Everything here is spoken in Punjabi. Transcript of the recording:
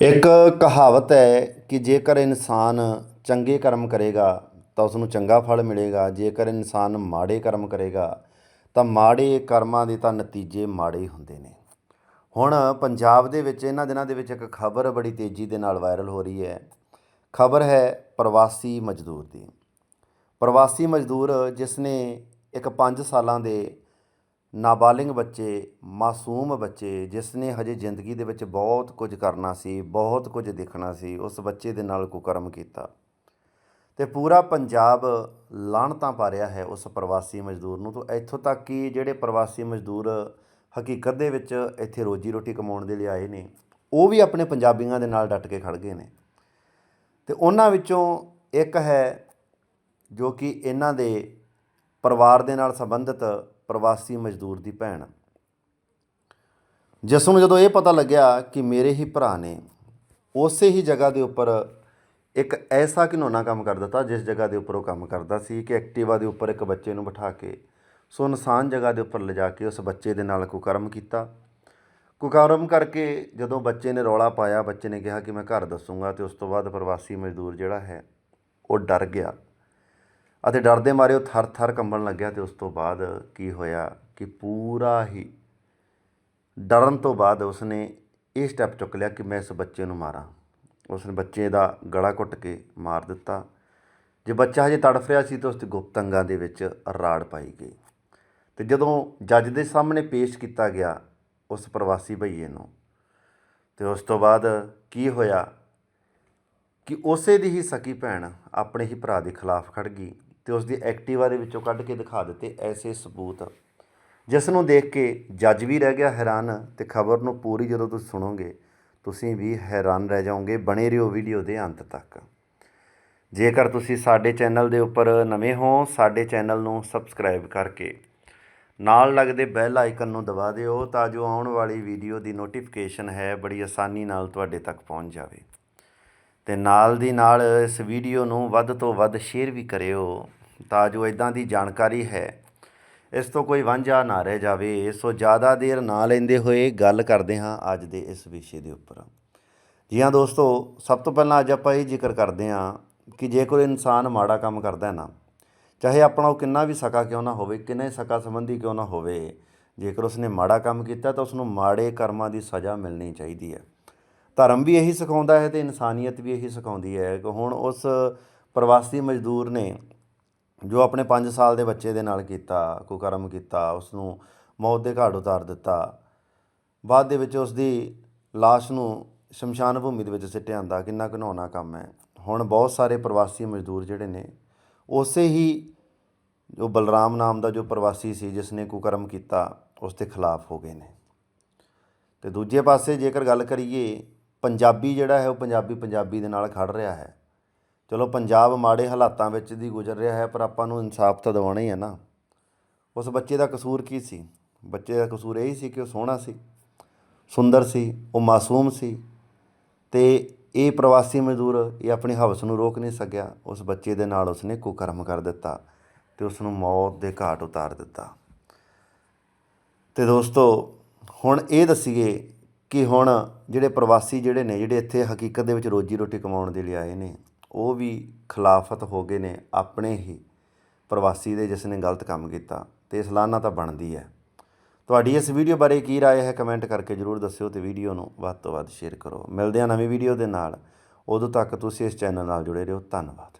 ਇੱਕ ਕਹਾਵਤ ਹੈ ਕਿ ਜੇਕਰ ਇਨਸਾਨ ਚੰਗੇ ਕਰਮ ਕਰੇਗਾ ਤਾਂ ਉਸ ਨੂੰ ਚੰਗਾ ਫਲ ਮਿਲੇਗਾ, ਜੇਕਰ ਇਨਸਾਨ ਮਾੜੇ ਕਰਮ ਕਰੇਗਾ ਤਾਂ ਮਾੜੇ ਕਰਮਾਂ ਦੇ ਤਾਂ ਨਤੀਜੇ ਮਾੜੇ ਹੀ ਹੁੰਦੇ ਨੇ। ਹੁਣ ਪੰਜਾਬ ਦੇ ਵਿੱਚ, ਇਹਨਾਂ ਦਿਨਾਂ ਦੇ ਵਿੱਚ ਇੱਕ ਖਬਰ ਬੜੀ ਤੇਜ਼ੀ ਦੇ ਨਾਲ ਵਾਇਰਲ ਹੋ ਰਹੀ ਹੈ। ਖਬਰ ਹੈ ਪ੍ਰਵਾਸੀ ਮਜ਼ਦੂਰ ਦੀ। ਪ੍ਰਵਾਸੀ ਮਜ਼ਦੂਰ ਜਿਸ ਨੇ ਇੱਕ 5 ਸਾਲਾਂ ਦੇ ਨਾਬਾਲਿਗ ਬੱਚੇ, ਮਾਸੂਮ ਬੱਚੇ ਜਿਸ ਨੇ ਹਜੇ ਜ਼ਿੰਦਗੀ ਦੇ ਵਿੱਚ ਬਹੁਤ ਕੁਝ ਕਰਨਾ ਸੀ, ਬਹੁਤ ਕੁਝ ਦੇਖਣਾ ਸੀ, ਉਸ ਬੱਚੇ ਦੇ ਨਾਲ ਕੁਕਰਮ ਕੀਤਾ। ਤੇ ਪੂਰਾ ਪੰਜਾਬ ਲਾਹਣਤਾਂ ਪਾ ਰਿਹਾ ਹੈ ਉਸ ਪ੍ਰਵਾਸੀ ਮਜ਼ਦੂਰ ਨੂੰ। ਤੋਂ ਇੱਥੋਂ ਤੱਕ ਕਿ ਜਿਹੜੇ ਪ੍ਰਵਾਸੀ ਮਜ਼ਦੂਰ ਹਕੀਕਤ ਦੇ ਵਿੱਚ ਇੱਥੇ ਰੋਜੀ ਰੋਟੀ ਕਮਾਉਣ ਦੇ ਲਈ ਆਏ ਨੇ, ਉਹ ਵੀ ਆਪਣੇ ਪੰਜਾਬੀਆਂ ਦੇ ਨਾਲ ਡਟ ਕੇ ਖੜ ਗਏ ਨੇ। ਤੇ ਉਹਨਾਂ ਵਿੱਚੋਂ ਇੱਕ ਹੈ ਜੋ ਕਿ ਇਹਨਾਂ ਦੇ ਪਰਿਵਾਰ ਦੇ ਨਾਲ ਸੰਬੰਧਿਤ ਪ੍ਰਵਾਸੀ ਮਜ਼ਦੂਰ ਦੀ ਭੈਣ। ਜਿਸ ਨੂੰ ਜਦੋਂ ਇਹ ਪਤਾ ਲੱਗਿਆ ਕਿ ਮੇਰੇ ਹੀ ਭਰਾ ਨੇ ਉਸੇ ਹੀ ਜਗ੍ਹਾ ਦੇ ਉੱਪਰ ਇੱਕ ਐਸਾ ਘਿਨੌਣਾ ਕੰਮ ਕਰ ਦਿੱਤਾ, ਜਿਸ ਜਗ੍ਹਾ ਦੇ ਉੱਪਰ ਉਹ ਕੰਮ ਕਰਦਾ ਸੀ ਕਿ ਐਕਟਿਵਾ ਦੇ ਉੱਪਰ ਇੱਕ ਬੱਚੇ ਨੂੰ ਬਿਠਾ ਕੇ ਸੁਨਸਾਨ ਜਗ੍ਹਾ ਦੇ ਉੱਪਰ ਲਿਜਾ ਕੇ ਉਸ ਬੱਚੇ ਦੇ ਨਾਲ ਕੁਕਰਮ ਕੀਤਾ। ਕੁਕਰਮ ਕਰਕੇ ਜਦੋਂ ਬੱਚੇ ਨੇ ਰੌਲਾ ਪਾਇਆ, ਬੱਚੇ ਨੇ ਕਿਹਾ ਕਿ ਮੈਂ ਘਰ ਦੱਸੂਗਾ ਤੇ ਉਸ ਤੋਂ ਬਾਅਦ ਪ੍ਰਵਾਸੀ ਮਜ਼ਦੂਰ ਜਿਹੜਾ ਹੈ, ਉਹ ਡਰ ਗਿਆ। ਅਤੇ ਡਰਦੇ ਮਾਰੇ ਉਹ ਥਰ-ਥਰ ਕੰਬਣ ਲੱਗਿਆ ਤੇ ਉਸ ਤੋਂ ਬਾਅਦ ਕੀ ਹੋਇਆ ਕਿ ਪੂਰਾ ਹੀ ਡਰਨ ਤੋਂ ਬਾਅਦ ਉਸਨੇ ਇਹ ਸਟੈਪ ਚੁੱਕ ਲਿਆ ਕਿ ਮੈਂ ਇਸ ਬੱਚੇ ਨੂੰ ਮਾਰਾਂ। ਉਸਨੇ ਬੱਚੇ ਦਾ ਗਲਾ ਘੁੱਟ ਕੇ ਮਾਰ ਦਿੱਤਾ। ਜੇ ਬੱਚਾ ਹਜੇ ਤੜਫ ਰਿਹਾ ਸੀ ਤਾਂ ਉਸ ਦੇ ਗੁਪਤ ਅੰਗਾਂ ਦੇ ਵਿੱਚ ਰਾੜ ਪਾਈ ਗਈ। ਤੇ ਜਦੋਂ ਜੱਜ ਦੇ ਸਾਹਮਣੇ ਪੇਸ਼ ਕੀਤਾ ਗਿਆ ਉਸ ਪ੍ਰਵਾਸੀ ਭਈਏ ਨੂੰ, ਤੇ ਉਸ ਤੋਂ ਬਾਅਦ ਕੀ ਹੋਇਆ ਕਿ ਉਸੇ ਦੀ ਹੀ ਸਕੀ ਭੈਣ ਆਪਣੇ ਹੀ ਭਰਾ ਦੇ ਖਿਲਾਫ ਖੜ ਗਈ। ਤੇ ਉਸ ਦੀ ਐਕਟਿਵਾ ਦੇ ਵਿੱਚੋਂ ਕੱਢ ਕੇ ਦਿਖਾ ਦਿੱਤੇ ਐਸੇ ਸਬੂਤ। ਜਿਸ ਨੂੰ ਦੇਖ ਕੇ ਜੱਜ ਵੀ ਰਹਿ ਗਿਆ ਹੈਰਾਨ ਤੇ ਖਬਰ ਨੂੰ ਪੂਰੀ ਜਦੋਂ ਤੁਸੀਂ ਸੁਣੋਗੇ, ਤੁਸੀਂ ਵੀ ਹੈਰਾਨ ਰਹਿ ਜਾਓਗੇ ਬਣੇ ਰਹੋ ਵੀਡੀਓ ਦੇ ਅੰਤ ਤੱਕ। ਜੇਕਰ ਤੁਸੀਂ ਸਾਡੇ ਚੈਨਲ ਦੇ ਉੱਪਰ ਨਵੇਂ ਹੋ, ਸਾਡੇ ਚੈਨਲ ਨੂੰ ਸਬਸਕ੍ਰਾਈਬ ਕਰਕੇ ਨਾਲ ਲੱਗਦੇ ਬੈਲ ਆਈਕਨ ਨੂੰ ਦਬਾ ਦਿਓ ਤਾਂ ਜੋ ਆਉਣ ਵਾਲੀ ਵੀਡੀਓ ਦੀ ਨੋਟੀਫਿਕੇਸ਼ਨ ਹੈ, ਬੜੀ ਆਸਾਨੀ ਨਾਲ ਤੁਹਾਡੇ ਤੱਕ ਪਹੁੰਚ ਜਾਵੇ। ਤੇ ਨਾਲ ਦੀ ਨਾਲ ਇਸ ਵੀਡੀਓ ਨੂੰ ਵੱਧ ਤੋਂ ਵੱਧ ਸ਼ੇਅਰ ਵੀ ਕਰਿਓ। ਤਾਂ ਜੋ ਇਦਾਂ ਦੀ ਜਾਣਕਾਰੀ ਹੈ। ਇਸ ਤੋਂ ਕੋਈ ਵਾਂਝਾ ਨਾ ਰਹਿ ਜਾਵੇ। ਸੋ ਜ਼ਿਆਦਾ ਦੇਰ ਨਾ ਲੈਂਦੇ ਹੋਏ ਗੱਲ ਕਰਦੇ ਹਾਂ ਅੱਜ ਦੇ ਇਸ ਵਿਸ਼ੇ ਦੇ ਉੱਪਰ। ਜੀ ਹਾਂ ਦੋਸਤੋ, ਸਭ ਤੋਂ ਪਹਿਲਾਂ ਅੱਜ ਆਪਾਂ ਇਹ ਜ਼ਿਕਰ ਕਰਦੇ ਹਾਂ ਕਿ ਜੇ ਕੋਈ ਇਨਸਾਨ ਮਾੜਾ ਕੰਮ ਕਰਦਾ ਨਾ, ਚਾਹੇ ਆਪਣਾ ਉਹ ਕਿੰਨਾ ਵੀ ਸਕਾ ਕਿਉਂ ਨਾ ਹੋਵੇ, ਕਿੰਨੇ ਸਕਾ ਸੰਬੰਧੀ ਕਿਉਂ ਨਾ ਹੋਵੇ, ਜੇਕਰ ਉਸਨੇ ਮਾੜਾ ਕੰਮ ਕੀਤਾ ਤਾਂ ਉਸ ਨੂੰ ਮਾੜੇ ਕਰਮਾਂ ਦੀ ਸਜ਼ਾ ਮਿਲਣੀ ਚਾਹੀਦੀ ਹੈ। ਧਰਮ ਵੀ ਇਹੀ ਸਿਖਾਉਂਦਾ ਹੈ ਤੇ ਇਨਸਾਨੀਅਤ ਵੀ ਇਹੀ ਸਿਖਾਉਂਦੀ ਹੈ ਕਿ ਹੁਣ ਉਸ ਪ੍ਰਵਾਸੀ ਮਜ਼ਦੂਰ ਨੇ ਜੋ ਆਪਣੇ 5 ਸਾਲ ਦੇ ਬੱਚੇ ਦੇ ਨਾਲ ਕੀਤਾ ਕੁਕਰਮ ਕੀਤਾ ਉਸ ਨੂੰ ਮੌਤ ਦੇ ਘਾਟ ਉਤਾਰ ਦਿੱਤਾ, ਬਾਅਦ ਦੇ ਵਿੱਚ ਉਸ ਦੀ লাশ ਨੂੰ ਸ਼ਮਸ਼ਾਨ ਭੂਮੀ ਦੇ ਵਿੱਚ ਸਿੱਟਿਆ ਆਂਦਾ ਕਿੰਨਾ ਘਿਨਾਉਣਾ ਕੰਮ ਹੈ। ਹੁਣ ਬਹੁਤ ਸਾਰੇ ਪ੍ਰਵਾਸੀ ਮਜ਼ਦੂਰ ਜਿਹੜੇ ਨੇ, ਉਸੇ ਹੀ ਜੋ ਬਲਰਾਮ ਨਾਮ ਦਾ ਜੋ ਪ੍ਰਵਾਸੀ ਸੀ, ਜਿਸ ਨੇ ਕੁਕਰਮ ਕੀਤਾ, ਉਸ ਦੇ ਖਿਲਾਫ ਹੋ ਗਏ ਨੇ। ਤੇ ਦੂਜੇ ਪਾਸੇ ਜੇਕਰ ਗੱਲ ਕਰੀਏ, ਪੰਜਾਬੀ ਜਿਹੜਾ ਹੈ, ਉਹ ਪੰਜਾਬੀ ਪੰਜਾਬੀ ਦੇ ਨਾਲ ਖੜ ਰਿਹਾ ਹੈ। ਚਲੋ ਪੰਜਾਬ ਮਾੜੇ ਹਾਲਾਤਾਂ ਵਿੱਚ ਦੀ ਗੁਜ਼ਰ ਰਿਹਾ ਹੈ, ਪਰ ਆਪਾਂ ਨੂੰ ਇਨਸਾਫ ਤਾਂ ਦਿਵਾਉਣਾ ਹੀ ਹੈ ਨਾ। ਉਸ ਬੱਚੇ ਦਾ ਕਸੂਰ ਕੀ ਸੀ? ਬੱਚੇ ਦਾ ਕਸੂਰ ਇਹ ਹੀ ਸੀ ਕਿ ਉਹ ਸੋਹਣਾ ਸੀ, ਸੁੰਦਰ ਸੀ, ਉਹ ਮਾਸੂਮ ਸੀ ਤੇ ਇਹ ਪ੍ਰਵਾਸੀ ਮਜ਼ਦੂਰ ਇਹ ਆਪਣੀ ਹਵਸ ਨੂੰ ਰੋਕ ਨਹੀਂ ਸਕਿਆ। ਉਸ ਬੱਚੇ ਦੇ ਨਾਲ ਉਸਨੇ ਕੁਕਰਮ ਕਰ ਦਿੱਤਾ ਤੇ ਉਸ ਨੂੰ ਮੌਤ ਦੇ ਘਾਟ ਉਤਾਰ ਦਿੱਤਾ। ਤੇ ਦੋਸਤੋ, ਹੁਣ ਇਹ ਦੱਸੀਏ ਕਿ ਹੁਣ ਜਿਹੜੇ ਪ੍ਰਵਾਸੀ ਜਿਹੜੇ ਨੇ, ਜਿਹੜੇ ਇੱਥੇ ਹਕੀਕਤ ਦੇ ਵਿੱਚ ਰੋਜੀ ਰੋਟੀ ਕਮਾਉਣ ਦੇ ਲਈ ਆਏ ਨੇ ਉਹ ਵੀ ਖਿਲਾਫਤ ਹੋ ਗਏ ਨੇ ਆਪਣੇ ਹੀ ਪ੍ਰਵਾਸੀ ਦੇ ਜਿਸ ਨੇ ਗਲਤ ਕੰਮ ਕੀਤਾ ਤੇ ਸਲਾਨਾ ਤਾਂ ਬਣਦੀ ਹੈ ਤੁਹਾਡੀ ਇਸ ਵੀਡੀਓ ਬਾਰੇ ਕੀ رائے ਹੈ ਕਮੈਂਟ ਕਰਕੇ ਜਰੂਰ ਦੱਸਿਓ ਤੇ ਵੀਡੀਓ ਨੂੰ ਵੱਧ ਤੋਂ ਵੱਧ ਸ਼ੇਅਰ ਕਰੋ ਮਿਲਦੇ ਹਾਂ ਨਵੀਂ ਵੀਡੀਓ ਦੇ ਨਾਲ ਉਦੋਂ ਤੱਕ ਤੁਸੀਂ ਇਸ ਚੈਨਲ ਨਾਲ ਜੁੜੇ ਰਹੋ ਧੰਨਵਾਦ